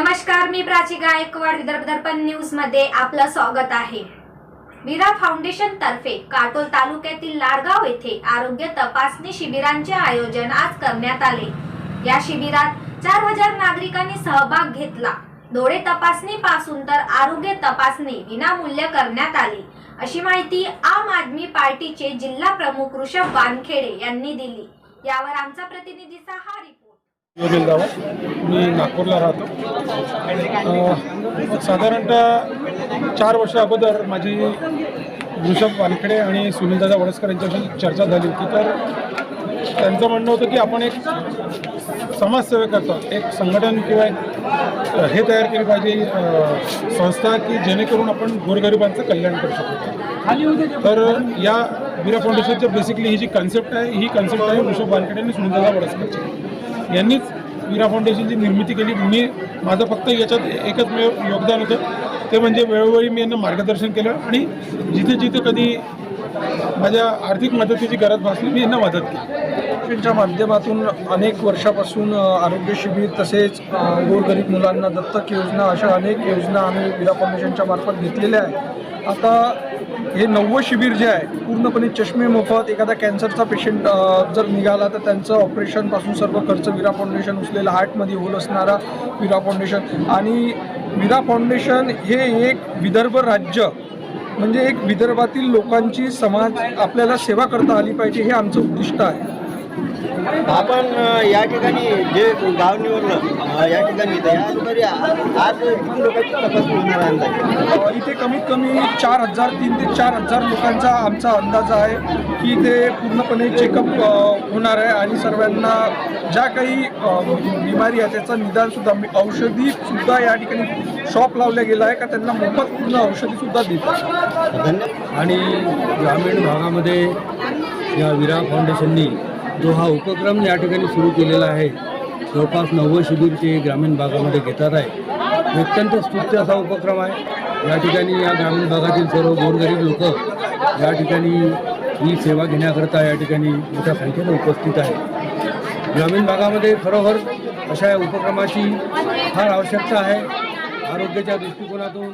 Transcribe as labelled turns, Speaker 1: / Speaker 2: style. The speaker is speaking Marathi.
Speaker 1: नमस्कार मी प्राची गायकवाड विदर्भ दर्पण न्यूजमध्ये आपलं स्वागत आहे. विरा फाउंडेशन तर्फे काटोल तालुक्यातील लाडगाव येथे आरोग्य तपासणी शिबिरांचे आयोजन आज करण्यात आले. या शिबिरात चार हजार नागरिकांनी सहभाग घेतला. डोळे तपासणी पासून तर आरोग्य तपासणी विनामूल्य करण्यात आली. अशी माहिती आम आदमी पार्टीचे जिल्हा प्रमुख ऋषभ वानखेडे यांनी दिली. यावर आमचा प्रतिनिधीचा हा रिपोर्ट
Speaker 2: योगेश गावा मी नागपूरला राहतो. साधारणतः चार वर्ष अगोदर माझी ऋषभ वानखेडे आणि सुनीलदादा वडसकर यांच्याशी चर्चा झाली होती. तर त्यांचं म्हणणं होतं की आपण एक समाजसेवा करतो. एक संघटन किंवा एक हे तयार केली पाहिजे संस्था की जेणेकरून आपण गोरगरिबांचं कल्याण करू शकतो तर या विरा फाउंडेशनच्या बेसिकली ही जी कन्सेप्ट आहे ही कन्सेप्ट आहे ऋषभ वानखेडे आणि सुनीलदादा वडसकरची. यांनीच विरा फाउंडेशनची निर्मिती केली. मी माझं फक्त याच्यात एकच योगदान होतं. ते म्हणजे वेळोवेळी मी यांना मार्गदर्शन केलं आणि जिथे जिथे कधी माझ्या आर्थिक मदतीची गरज भासली मी यांना मदत केली.
Speaker 3: फाउंडेशनच्या माध्यमातून अनेक वर्षापासून आरोग्य शिबिर तसेच गोरगरीब मुलांना दत्तक योजना अशा अनेक योजना आम्ही विरा फाउंडेशनच्या मार्फत घेतलेल्या आहे आता हे नव्वं शिबिर जे आहे पूर्णपणे चष्मे मोफत एखादा कॅन्सरचा पेशंट जर निघाला तर त्यांचं ऑपरेशनपासून सर्व खर्च विरा फाउंडेशन उचलेला हार्टमध्ये होल असणारा विरा फाउंडेशन. आणि विरा फाउंडेशन हे एक विदर्भ राज्य म्हणजे एक विदर्भातील लोकांची समाज आपल्याला सेवा करता आली पाहिजे हे आमचं उद्दिष्ट आहे.
Speaker 4: आपण या ठिकाणी जे गाव निवडलं या ठिकाणी तर आज किती लोकांची तपासणी होणार आहे. अंदाजे
Speaker 3: इथे कमीत कमी चार हजार तीन ते चार हजार लोकांचा आमचा अंदाज आहे की इथे पूर्णपणे चेकअप होणार आहे आणि सर्वांना ज्या काही बिमारी आहे त्याचं निदानसुद्धा मी औषधीसुद्धा या ठिकाणी शॉप लावल्या गेला आहे का त्यांना मोफत पूर्ण औषधीसुद्धा देतात
Speaker 4: धन्यवाद.
Speaker 5: आणि ग्रामीण भागामध्ये या विरा फाउंडेशननी जो हा उपक्रम या ठिकाणी सुरू केलेला आहे जवळपास नव्वद शिबिर ते ग्रामीण भागामध्ये घेतात आहे. अत्यंत स्तुत्य असा उपक्रम आहे. या ठिकाणी या ग्रामीण भागातील सर्व गोरगरीब लोक या ठिकाणी ही सेवा घेण्याकरता या ठिकाणी मोठ्या संख्येने उपस्थित आहे ग्रामीण भागामध्ये खरोखर अशा उपक्रमाची फार आवश्यकता आहे. आरोग्याच्या दृष्टिकोनातून